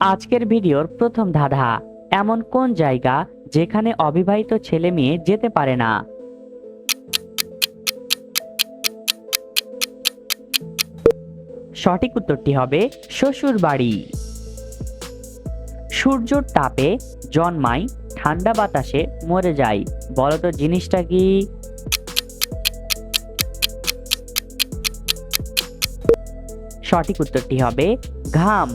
আজকের ভিডিওর প্রথম ধাঁধা, এমন কোন জায়গা যেখানে অবিবাহিত ছেলে মেয়ে যেতে পারে না? সঠিক উত্তরটি হবে শ্বশুর বাড়ি সূর্যর তাপে জন্মায়, ঠান্ডা বাতাসে মরে যায়। বলতো জিনিসটা কি? সঠিক উত্তরটি হবে ঘাম।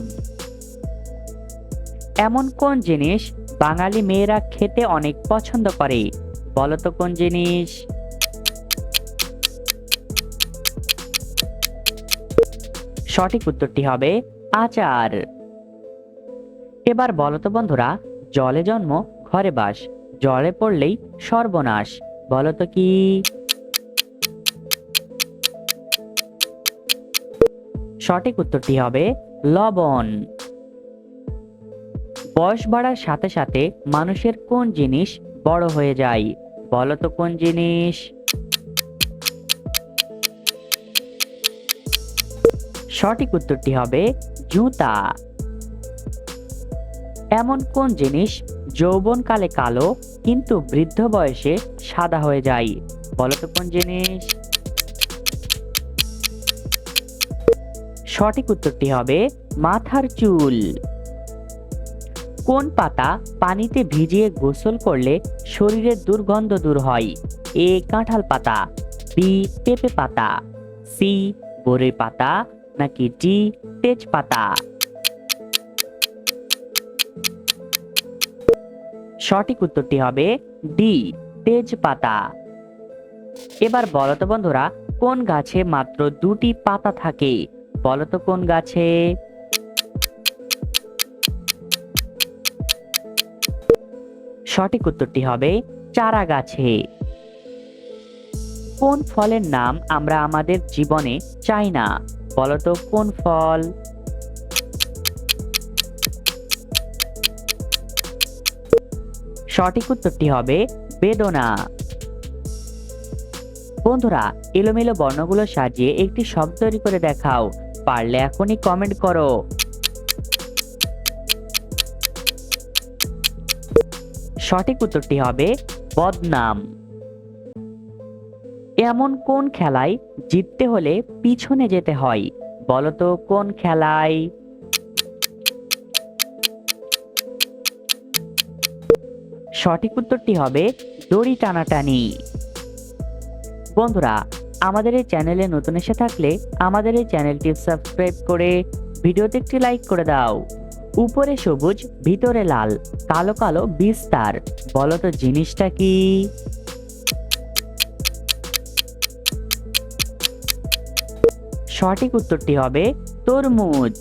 এমন কোন জিনিস বাঙালি মেয়েরা খেতে অনেক পছন্দ করে? বলতো কোন জিনিস? সঠিক উত্তরটি হবে আচার। এবার বলতো বন্ধুরা, জলে জন্ম, ঘরে বাস। জলে পড়লেই সর্বনাশ, বলতো কি? সঠিক উত্তরটি হবে লবণ। বয়স বাড়ার সাথে সাথে মানুষের কোন জিনিস বড় হয়ে যায়? বলতো কোন জিনিস? সঠিক উত্তরটি হবে জুতা। এমন কোন জিনিস যৌবনকালে কালো কিন্তু বৃদ্ধ বয়সে সাদা হয়ে যায়? বলতো কোন জিনিস? সঠিক উত্তরটি হবে মাথার চুল। কোন পাতা পানিতে ভিজিয়ে গোসল করলে শরীরের দুর্গন্ধ দূর হয়? এ, কাঁঠাল পাতা, বি, পেঁপে পাতা, সি বড়ই পাতা, নাকি ডি তেজপাতা সঠিক উত্তরটি হবে ডি তেজপাতা এবার বলতো বন্ধুরা, কোন গাছে মাত্র দুটি পাতা থাকে? বলতো কোন গাছে? সঠিক উত্তরটি হবে চারা গাছে কোন ফলের নাম আমরা আমাদের জীবনে চাই না? বলতো কোন ফল? সঠিক উত্তরটি হবে বেদনা। বন্ধুরা, এলোমেলো বর্ণগুলো সাজিয়ে একটি শব্দ তৈরি করে দেখাও। পারলে এখনই কমেন্ট করো। সঠিক উত্তরটি হবে বদনাম। এমন কোন খেলায় জিততে হলে পিছনে যেতে হয়? বলতো, কোন খেলায়? সঠিক উত্তরটি হবে দড়ি টানাটানি। বন্ধুরা, আমাদের এই চ্যানেলে নতুন এসে থাকলে আমাদের এই চ্যানেলটি সাবস্ক্রাইব করে ভিডিওতে একটি লাইক করে দাও। উপরে সবুজ, ভিতরে লাল, কালো কালো বিস্তার। বলো তো জিনিসটা কি? সঠিক উত্তরটি হবে তরমুজ।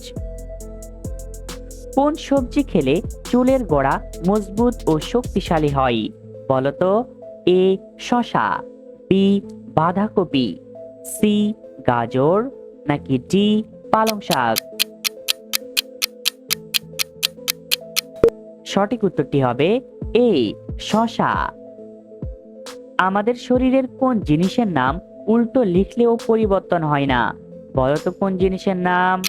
কোন সবজি খেলে চুলের গোড়া মজবুত ও শক্তিশালী হয়? বলতো এ শশা বি, বাঁধাকপি, সি, গাজর, নাকি ডি পালং শাক সঠিক উত্তরটি হবে এ, শশা। আমাদের শরীরের কোন জিনিসের নাম উল্টো লিখলেও পরিবর্তন হয় না? বলতো কোন জিনিসের নাম?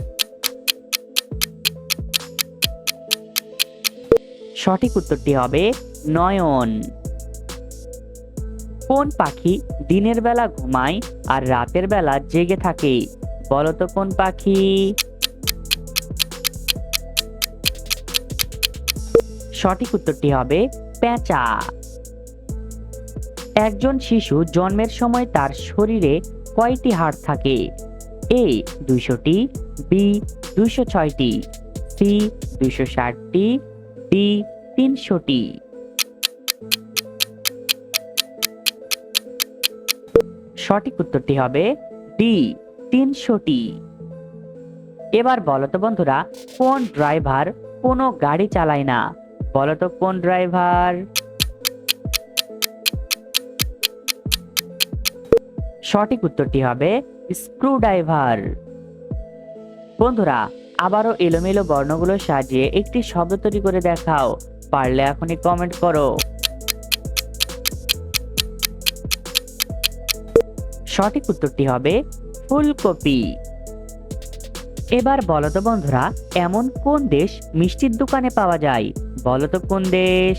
সঠিক উত্তরটি হবে নয়ন। কোন পাখি দিনের বেলা ঘুমায় আর রাতের বেলা জেগে থাকে? বলতো কোন পাখি? সঠিক উত্তরটি হবে পেঁচা একজন শিশু জন্মের সময় তার শরীরে কয়টি হাড় থাকে? এ, দুইশোটি, বি, দুইশো ছয়টি, সি, দুইশো ষাটটি, ডি, তিনশোটি। সঠিক উত্তরটি হবে ডি, তিনশোটি। এবার বলতো বন্ধুরা, কোন ড্রাইভার কোনো গাড়ি চালায় না? বলতো কোন ড্রাইভার সঠিক উত্তরটি হবে স্ক্রু ড্রাইভার বন্ধুরা, আবারও এলোমেলো বর্ণগুলো সাজিয়ে একটি শব্দ তৈরি করে দেখাও। পারলে এখনই কমেন্ট করো। সঠিক উত্তরটি হবে ফুলকপি। এবার বলো তো বন্ধুরা, এমন কোন দেশ মিষ্টির দোকানে পাওয়া যায়? বলো তো কোন দেশ?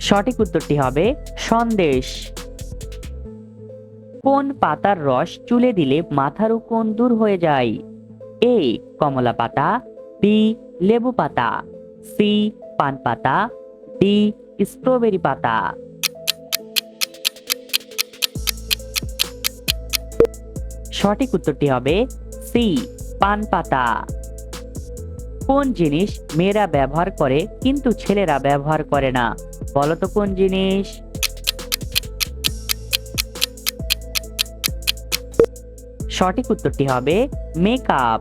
সঠিক উত্তরটি হবে সন্দেশ। কোন পাতার রস চুলে দিলে মাথার কোন দূর হয়ে যায়? এ, কমলা পাতা, বি, লেবু পাতা, সি, পান পাতা, ডি, স্ট্রবেরি পাতা। সঠিক উত্তরটি হবে সি, পান পাতা। কোন জিনিস মেয়েরা ব্যবহার করে কিন্তু ছেলেরা ব্যবহার করে না? বলতো কোন জিনিস? সঠিক উত্তরটি হবে মেকআপ।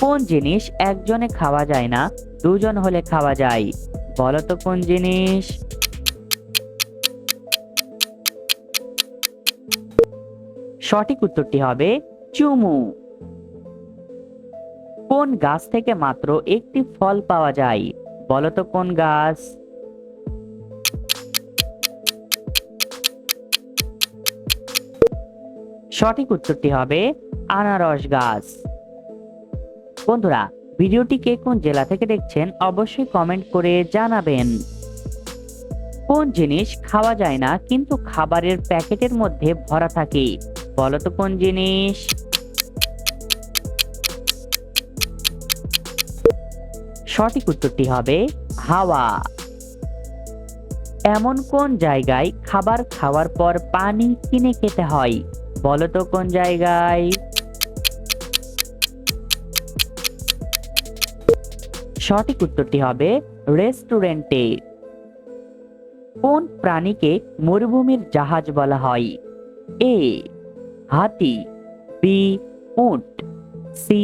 কোন জিনিস একজনে খাওয়া যায় না, দুজন হলে খাওয়া যায়? বলতো কোন জিনিস? সঠিক উত্তরটি হবে চুমু। কোন গাছ থেকে মাত্র একটি ফল পাওয়া যায়? বলতো কোন গাছ? সঠিক উত্তরটি হবে আনারস গাছ। বন্ধুরা, ভিডিওটি কে কোন জেলা থেকে দেখছেন অবশ্যই কমেন্ট করে জানাবেন। কোন জিনিস খাওয়া যায় না, কিন্তু খাবারের প্যাকেটের মধ্যে ভরা থাকে? বলতো কোন জিনিস? সঠিক উত্তরটি হবে হাওয়া। এমন কোন জায়গায় খাবার খাওয়ার পর পানি কিনে খেতে হয়? বলতো কোন জায়গায়? সঠিক উত্তরটি হবে রেস্টুরেন্টে। কোন প্রাণীকে মরুভূমির জাহাজ বলা হয়? এ হাতি বি উট, সি,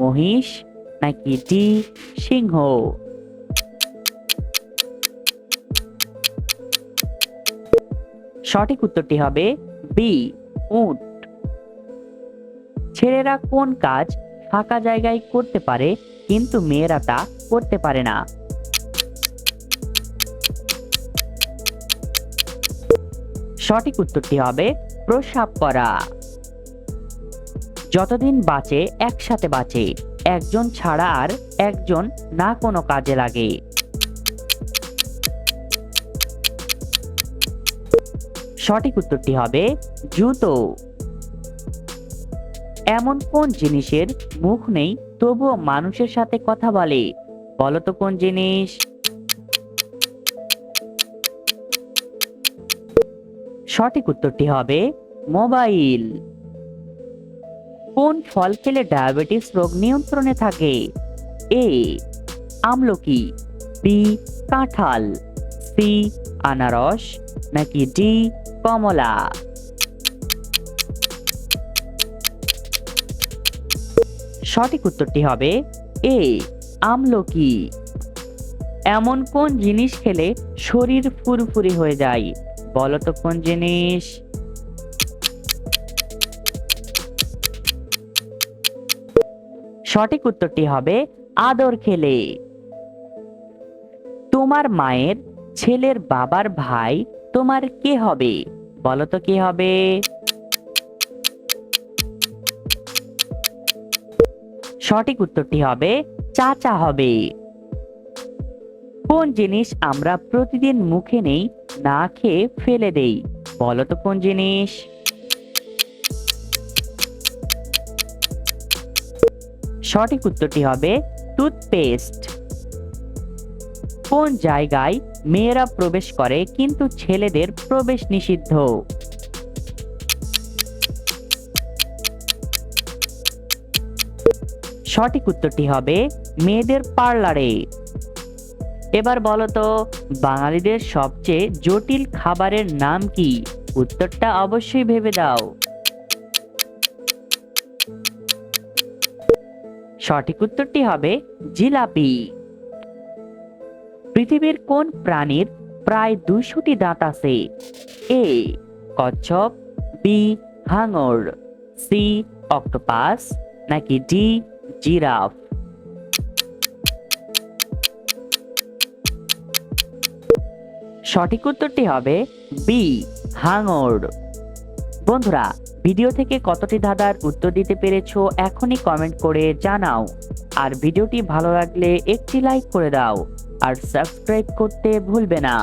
মহিষ, নাকি ডি, সিংহ? সঠিক উত্তরটি হবে বি, উট। ছেলেরা কোন কাজ ফাঁকা জায়গায় করতে পারে, কিন্তু মেয়েরা তা করতে পারে না? সঠিক উত্তরটি হবে প্রসাব করা। যতদিন বাঁচে, একসাথে বাঁচে। একজন ছাড়া আর একজন না কোনো কাজে লাগে। সঠিক উত্তরটি হবে জুতো। এমন কোন জিনিসের মুখ নেই, তবুও মানুষের সাথে কথা বলে? বলতো কোন জিনিস? সঠিক উত্তরটি হবে মোবাইল। কোন ফল খেলে ডায়াবেটিস রোগ নিয়ন্ত্রণে থাকে? এ, আমলকি, বি, কাঁঠাল, সি, আনারস, নাকি ডি, কমলা? সঠিক উত্তরটি হবে এ, আমলকি। এমন কোন জিনিস খেলে শরীর ফুরফুরি হয়ে যায়? বলতো কোন জিনিস? সঠিক উত্তরটি হবে আদর খেলে। তোমার মায়ের ছেলের বাবার ভাই তোমার কে হবে? বলতো কে হবে? সঠিক উত্তরটি হবে চাচা হবে। কোন জিনিস আমরা প্রতিদিন মুখে নেই, না খেয়ে ফেলে দেই? বলতো কোন জিনিস? সঠিক উত্তরটি হবে টুথপেস্ট কোন জায়গায় মেয়েরা প্রবেশ করে কিন্তু ছেলেদের প্রবেশ নিষিদ্ধ? সঠিক উত্তরটি হবে মেয়েদের পার্লারে। এবার বলো তো, বাঙালিদের সবচেয়ে জটিল খাবারের নাম কি? উত্তরটা অবশ্যই ভেবে দাও। সঠিক উত্তরটি হবে জিলাপি। পৃথিবীর কোন প্রাণীর প্রায় দুশোটি দাঁত আছে? এ, কচ্ছপ, বি, হাঙর, সি, অক্টোপাস, নাকি ডি, জিরাফ? সঠিক উত্তরটি হবে বি, হাঙর। বন্ধুরা ভিডিও থেকে কতটি ধাঁধার উত্তর দিতে পেরেছ এখনই কমেন্ট করে জানাও। আর ভিডিওটি ভালো লাগলে একটি লাইক করে দাও। আর সাবস্ক্রাইব করতে ভুলবে না।